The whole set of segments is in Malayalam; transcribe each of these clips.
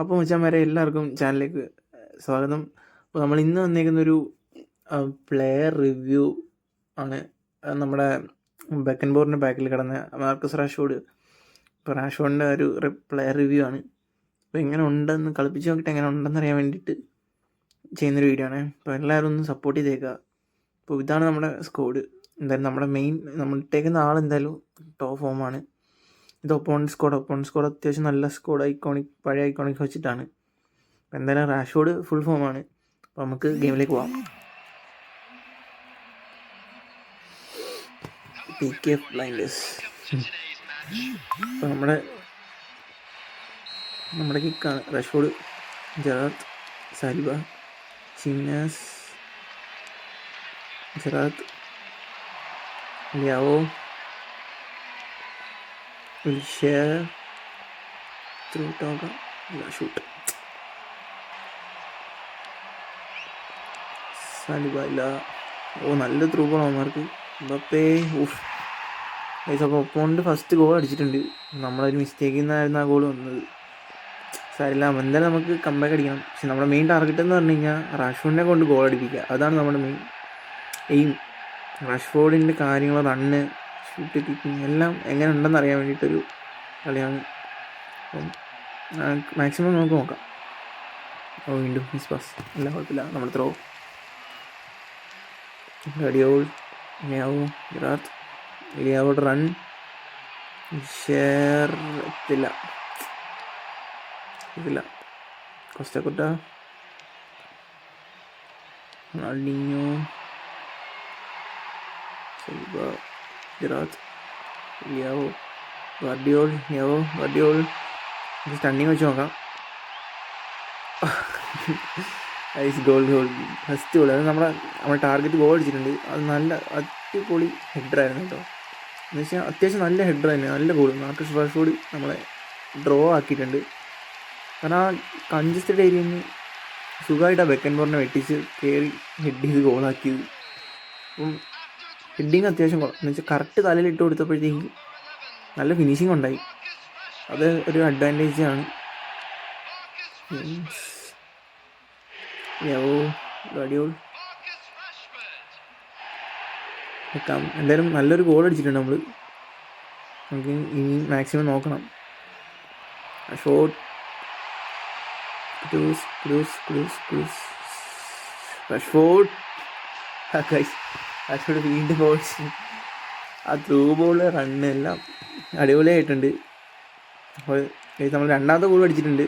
അപ്പോൾ മച്ചാന്മാരെ എല്ലാവർക്കും ചാനലിലേക്ക് സ്വാഗതം. അപ്പോൾ നമ്മൾ ഇന്ന് വന്നേക്കുന്നൊരു പ്ലെയർ റിവ്യൂ ആണ്. നമ്മുടെ ബെക്കൻ ബോറിന്റെ ബാക്കിൽ കിടന്ന മാർക്കസ് റാഷോഡ് ഇപ്പോൾ റാഷോഡിന്റെ ഒരു പ്ലെയർ റിവ്യൂ ആണ്. അപ്പോൾ എങ്ങനെ ഉണ്ടെന്ന് കളിപ്പിച്ച് നോക്കിയിട്ട് എങ്ങനെ ഉണ്ടെന്ന് അറിയാൻ വേണ്ടിയിട്ട് ചെയ്യുന്നൊരു വീഡിയോ ആണ്. അപ്പോൾ എല്ലാവരും ഒന്ന് സപ്പോർട്ട് ചെയ്തേക്കുക അപ്പോൾ ഇതാണ് നമ്മുടെ സ്കോഡ് എന്തായാലും നമ്മുടെ മെയിൻ നമ്മൾ ഇട്ടേക്കുന്ന ആൾ എന്തായാലും ടോപ്പ് ഫോമാണ് ഇത് ഒപ്പോണന്റ് സ്കോഡ് ഒപ്പോണന്റ് സ്കോഡ് അത്യാവശ്യം നല്ല സ്കോഡ് ഐക്കോണിക് പഴയ ഐക്കോണിക് വെച്ചിട്ടാണ്. അപ്പോൾ എന്തായാലും റാഷോഡ് ഫുൾ ഫോമാണ് അപ്പോൾ നമുക്ക് ഗെയിമിലേക്ക് പോവാം. പി കെ എഫ് ബ്ലൈൻഡേഴ്സ് അപ്പോൾ നമ്മുടെ നമ്മുടെ കിക്കാണ് റഷോഡ് ജറാത്ത് സാലിബ ചിന്നാസ് ജറാത്ത് Leao will share through Toga. Yeah, shoot. സാലിബല്ല ഓ നല്ല ത്രൂ പോകണം അവന്മാർക്ക്. ബപ്പേ ഗൈസ് അപ്പോൾ ഒപ്പോണ്ട് ഫസ്റ്റ് ഗോൾ അടിച്ചിട്ടുണ്ട്. നമ്മളൊരു മിസ്റ്റേക്കിൽ നിന്നായിരുന്നു ആ ഗോൾ വന്നത്. സാരില്ല എന്തായാലും നമുക്ക് കമ്പാക്ക് അടിക്കണം. പക്ഷെ നമ്മുടെ മെയിൻ ടാർഗറ്റ് എന്ന് പറഞ്ഞു കഴിഞ്ഞാൽ റാഷ്ഫോർഡിനെ കൊണ്ട് ഗോൾ അടിപ്പിക്കുക അതാണ് നമ്മുടെ മെയിൻ എയിം റാഷ്ഫോർഡിന്റെ കാര്യങ്ങൾ റണ്ണ് ഷൂട്ട് കിക്കിങ് എല്ലാം എങ്ങനെ ഉണ്ടെന്ന് അറിയാൻ വേണ്ടിയിട്ടൊരു കളിയാണ്. അപ്പം മാക്സിമം നമുക്ക് നോക്കാം. ഓ വീണ്ടും മിസ് പാസ് എല്ലാം കുഴപ്പമില്ല. നമ്മൾ ത്രോ ഗഡിയോൾ ലിയാവോ ഗുജറാത്ത് ഇലിയാവോട് റൺ ഷെയർ എത്തില്ല ഇതില്ല കൊസ്റ്റക്കുട്ട Ronaldinho Silva. Gujarat Leao Gvardiol Leao Gvardiol. Stunning വെച്ച് നോക്കാം. ഐസ് ഗോൾ ഗോൾ ഫസ്റ്റ് ഗോൾ അത് നമ്മുടെ നമ്മുടെ ടാർഗറ്റ് ഗോൾ അടിച്ചിട്ടുണ്ട്. അത് നല്ല അടിപൊളി ഹെഡറായിരുന്നു കേട്ടോ. എന്ന് വെച്ചാൽ അത്യാവശ്യം നല്ല ഹെഡർ തന്നെ. നല്ല ഗോൾ മാർക്കസ് റാഷ്ഫോർഡ് നമ്മളെ ഡ്രോ ആക്കിയിട്ടുണ്ട്. കാരണം ആ കൺജസ്റ്റഡ് ഏരിയയിൽ നിന്ന് സുഖമായിട്ട് ആ ബെക്കൻ വെട്ടിച്ച് കയറി ഹെഡ് ചെയ്ത് ഗോളാക്കിയത് അപ്പം ഹെഡിങ് അത്യാവശ്യം കുറവ് എന്ന് വെച്ചാൽ കറക്റ്റ് തലയിൽ ഇട്ട് കൊടുത്തപ്പോഴത്തേക്ക് നല്ല ഫിനിഷിംഗ് ഉണ്ടായി. അത് ഒരു അഡ്വാന്റേജ് ആണ്. എന്തായാലും നല്ലൊരു ഗോൾ അടിച്ചിട്ടുണ്ട് നമ്മൾ നമുക്ക് ഇനി മാക്സിമം നോക്കണം. Shot Kroos Kroos Kroos Kroos Rashford Rashford വീണ്ടും ബോൾസ് ആ ത്രൂ ബോൾ റണ്ണെല്ലാം അടിപൊളിയായിട്ടുണ്ട്. അപ്പോൾ നമ്മൾ രണ്ടാമത്തെ ബോൾ അടിച്ചിട്ടുണ്ട്.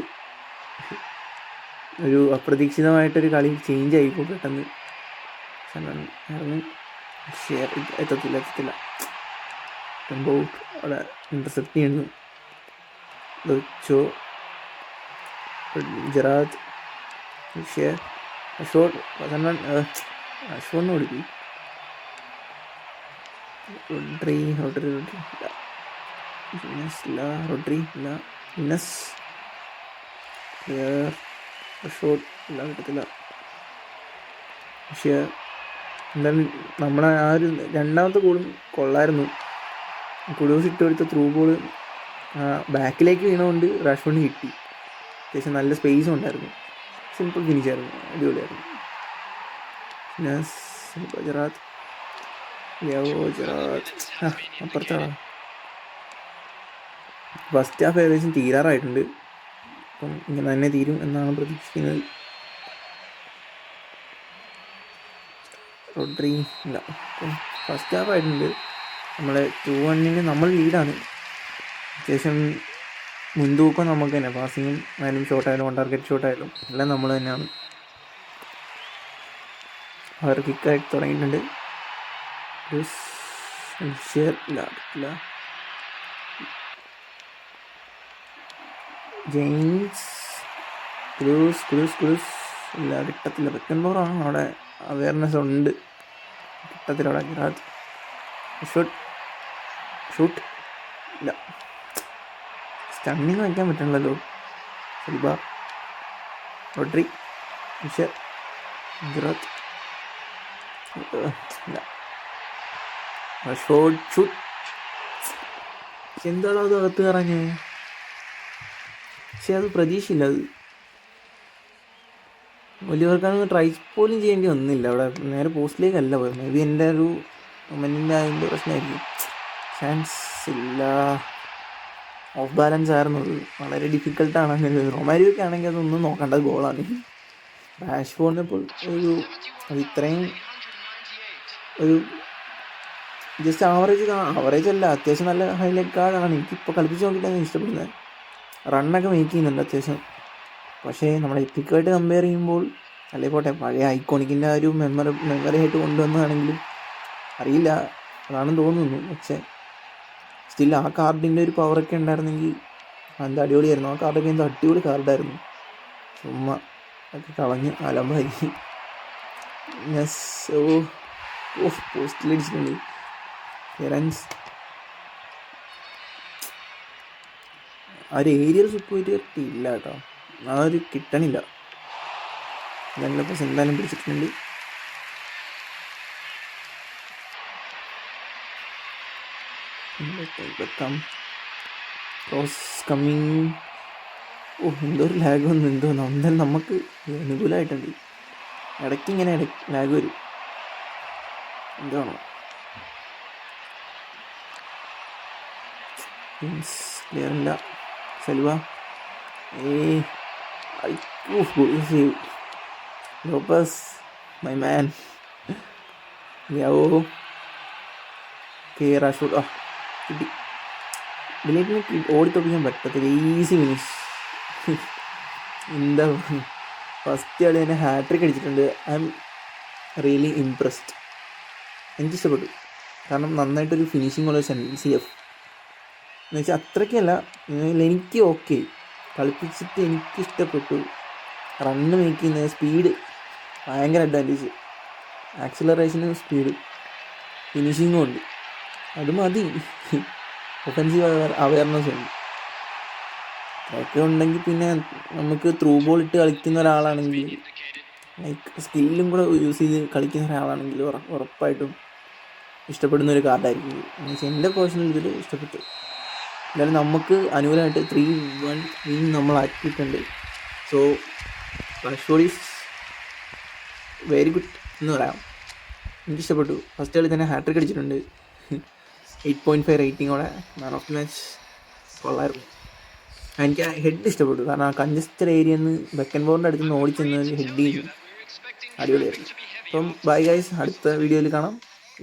ഒരു അപ്രതീക്ഷിതമായിട്ടൊരു കളി ചേഞ്ച് ആയിപ്പോൾ പെട്ടെന്ന്. ഷെയർ എത്തത്തില്ല എത്തത്തില്ല. അവിടെ ഇന്റർസെപ്റ്റ് ചെയ്യുന്നു. ലൊച്ചോ ജറാദ് ഷെയർ പതിനെണ്ണം അഷോണിന് കൊടുക്കും റോഡ്രി റൊഡ്രി റൊഡ്രി. റൊഡ്രി ഇന്നസ്. ഷോട്ട് ഇല്ല കിട്ടത്തില്ല. പക്ഷേ എന്തായാലും നമ്മുടെ ആ ഒരു രണ്ടാമത്തെ ഗോളും കൊള്ളായിരുന്നു. കുടുംബ ഇട്ട് കൊടുത്ത ത്രൂ ബോൾ ബാക്കിലേക്ക് വീണുകൊണ്ട് റാഷ്ഫോണിന് കിട്ടി. അത്യാവശ്യം നല്ല സ്പേസും ഉണ്ടായിരുന്നു. സിമ്പിൾ ഫിനിഷായിരുന്നു അടിപൊളിയായിരുന്നു. ഗുജറാത്ത്. അപ്പുറത്താണോ. ഫസ്റ്റ് ഹാഫ് ഏകദേശം തീരാറായിട്ടുണ്ട്. അപ്പം ഇങ്ങനെ തന്നെ തീരും എന്നാണ് പ്രതീക്ഷിക്കുന്നത്. റോഡ്രി ഇല്ല. ഫസ്റ്റ് ഹാഫ് ആയിട്ടുണ്ട്. നമ്മളെ ടു വണ്ണിന് നമ്മൾ ലീഡാണ് അത്യാവശ്യം മുൻതൂക്കം നമുക്ക് തന്നെ. പാസിങ്ങും ആയാലും ഷോട്ടായാലും ഓൺ ടാർഗറ്റ് ഷോട്ടായാലും എല്ലാം നമ്മൾ തന്നെയാണ്. അവർ കിക്കായിട്ട് തുടങ്ങിയിട്ടുണ്ട്. ഷെയർ ഇല്ല ഇല്ല ജെയിംസ് ക്രൂസ് ക്രൂസ് ക്രൂസ് ഇല്ല കിട്ടത്തില്ല വെക്കുമ്പോഴാണ് അവിടെ അവയർനെസ് ഉണ്ട്. കിട്ടത്തില്ല അവിടെ ഗിറാത്ത് ഷൂട്ട് ഷൂട്ട് ഇല്ല സ്റ്റണ്ണിങ് വയ്ക്കാൻ പറ്റണല്ലോ സലിബ റോഡ്രി മിഷർ ഗിറാത്ത് ഇല്ല എന്താണോ അത് അകത്ത് കറങ്ങേ? പക്ഷെ അത് പ്രതീക്ഷയില്ല. അത് വലിയവർക്കാണെങ്കിൽ ട്രൈ പോലും ചെയ്യേണ്ടി വന്നില്ല. അവിടെ നേരെ പോസ്റ്റിലേക്കല്ല പോയത് മേ ബി എന്റെ ഒരു മൊമെന്റിന്റെ അതിന്റെ പ്രശ്നമായിരിക്കും. ചാൻസ് ഇല്ല. ഓഫ് ബാലൻസ് ആയിരുന്നു അത്. വളരെ ഡിഫിക്കൽട്ടാണ് അങ്ങനെ റൊമാരിയൊക്കെ ആണെങ്കിൽ അതൊന്നും നോക്കേണ്ട. ഗോളാണ് ബാഷ് ഫോണിപ്പോൾ ഒരു അത് ഇത്രയും ഒരു ജസ്റ്റ് ആവറേജ് ആവറേജ് അല്ല അത്യാവശ്യം നല്ല ഹൈലൈറ്റ് കാർഡാണ് എനിക്കിപ്പോൾ കളിപ്പിച്ച് നോക്കിയിട്ടാണ് ഇഷ്ടപ്പെടുന്നത്. റണ്ണൊക്കെ മേക്ക് ചെയ്യുന്നുണ്ട് അത്യാവശ്യം. പക്ഷേ നമ്മുടെ എപ്പിക്കായിട്ട് കമ്പയർ ചെയ്യുമ്പോൾ അല്ലേ പോട്ടെ പഴയ ഐക്കോണിക്കിന്റെ ആ ഒരു മെമ്മറി മെമ്മറി ആയിട്ട് കൊണ്ടുവന്നതാണെങ്കിലും അറിയില്ല. അതാണെന്ന് തോന്നുന്നു. പക്ഷേ സ്റ്റിൽ ആ കാർഡിന്റെ ഒരു പവറൊക്കെ ഉണ്ടായിരുന്നെങ്കിൽ എന്താ അടിപൊളിയായിരുന്നു. ആ കാർഡൊക്കെ എന്തോ അടിപൊളി കാർഡായിരുന്നു ചുമ്മാ ഒക്കെ കളഞ്ഞ് അലമ്പായി. യെസ് ഓ ഓ പോസ്റ്റിലടിച്ചിട്ടുണ്ട് എറൻസ് ആ ഒരു ഏരിയൽ സുപ്പീരിയറിറ്റി ഇല്ല കേട്ടോ. ആ ഒരു കിട്ടണില്ല നല്ല പൈസ എന്തായാലും പിടിച്ചിട്ടുണ്ട് കമ്മിങ് ഓ എന്തോ ഒരു ലാഗ് വന്നു എന്തോ എന്തായാലും നമുക്ക് അനുകൂലമായിട്ടുണ്ട്. ഇടയ്ക്ക് ഇങ്ങനെ ലാഗ് വരും. എന്താണോ? ക്ലിയർ അല്ല സെൽവ ലോപ്പസ് മൈ മാൻ. യാവോ കെ റാഷൂട്ട് ആ കിട്ടി. ബിലേറ്റിനെ ഓടിത്തൊപ്പിക്കാൻ പറ്റത്തില്ല ഈസി ഫിനിഷ്. എന്താ ഫസ്റ്റ് കളി തന്നെ ഹാട്രിക് അടിച്ചിട്ടുണ്ട്. I'm really impressed. എനിക്കിഷ്ടപ്പെട്ടു. കാരണം നന്നായിട്ടൊരു ഫിനിഷിംഗ് ഉള്ള സി എഫ്. എന്ന് വെച്ചാൽ അത്രയ്ക്കല്ല. എനിക്ക് ഓക്കെ കളിപ്പിച്ചിട്ട് എനിക്ക് ഇഷ്ടപ്പെട്ടു. റണ്ണ് മേക്ക് ചെയ്യുന്ന സ്പീഡ് ഭയങ്കര അഡ്വാന്റേജ് ആക്സിലറേഷനും സ്പീഡ് ഫിനിഷിങ്ങും ഉണ്ട്. അത് മതി. ഒഫൻസീവ് അവയർനെസ് ഉണ്ട്. അതൊക്കെ ഉണ്ടെങ്കിൽ പിന്നെ നമുക്ക് ത്രൂ ബോൾ ഇട്ട് കളിക്കുന്ന ഒരാളാണെങ്കിൽ ലൈക്ക് സ്കില്ലും കൂടെ യൂസ് ചെയ്ത് കളിക്കുന്ന ഒരാളാണെങ്കിൽ ഉറ- ഉറപ്പായിട്ടും ഇഷ്ടപ്പെടുന്ന ഒരു കാർഡായിരിക്കും എന്റെ പേഴ്സണൽ ഇതിൽ ഇഷ്ടപ്പെട്ടു. എന്തായാലും നമുക്ക് അനുകൂലമായിട്ട് ത്രീ വൺ നമ്മൾ ആക്കിയിട്ടുണ്ട്. So Rashford is very good എന്ന് പറയാം. എനിക്കിഷ്ടപ്പെട്ടു. ഫസ്റ്റ് കളി തന്നെ ഹാട്രിക് അടിച്ചിട്ടുണ്ട്. എയ്റ്റ് പോയിന്റ് ഫൈവ് റേറ്റിങ്ങോടെ മാൻ ഓഫ് ദി മാച്ച് കൊള്ളായിരുന്നു. എനിക്ക് ആ ഹെഡ് ഇഷ്ടപ്പെട്ടു. കാരണം ആ കഞ്ചസ്റ്റഡ് ഏരിയ നിന്ന് ബെക്കൻ ബോറിന്റെ അടുത്ത് നിന്ന് ഓടിച്ചെന്ന് ഹെഡ് ചെയ്തു. അടിപൊളിയായിരുന്നു. അപ്പം ബൈ ഗൈസ് അടുത്ത വീഡിയോയിൽ കാണാം.